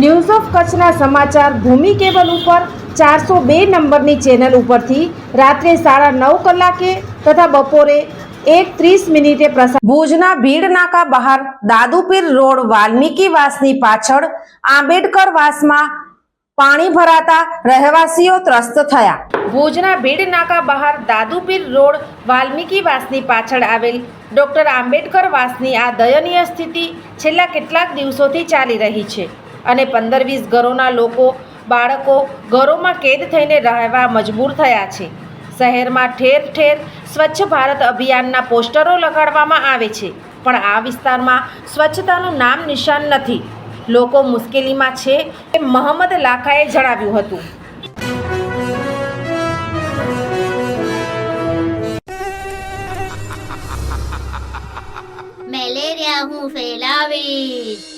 news of કચ્છના સમાચાર ભૂમિ cable ઉપર ચારસો બે નંબરની ચેનલ ઉપરથી રાત્રે સાડા નવ કલાકે તથા બપોરે એક ત્રીસ મિનિટે પ્રસાર ભુજના ભીડ નાકા બહાર દાદુપીર રોડ વાલ્મીકી વાસની પાછળ આંબેડકર વાસમાં પાણી ભરાતા રહેવાસીઓ ત્રસ્ત થયા. ભુજના ભીડ નાકા બહાર દાદુપીર રોડ વાલ્મીકી વાસની પાછળ આવેલ ડોક્ટર આંબેડકર વાસની આ દયનીય સ્થિતિ છેલ્લા કેટલાક દિવસોથી ચાલી રહી છે. અને પંદર વીસ ઘરોના લોકો, બાળકો ઘરોમાં કેદ થઈને રહેવા મજબૂર થયા છે. શહેરમાં ઠેર ઠેર સ્વચ્છ ભારત અભિયાનના પોસ્ટરો લગાડવામાં આવે છે, પણ આ વિસ્તારમાં સ્વચ્છતાનું નામ નિશાન નથી. લોકો મુશ્કેલીમાં છે એ મોહમ્મદ લાખાએ જણાવ્યું હતું. મેલેરિયા હું ફેલાવીશ.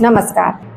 નમસ્કાર.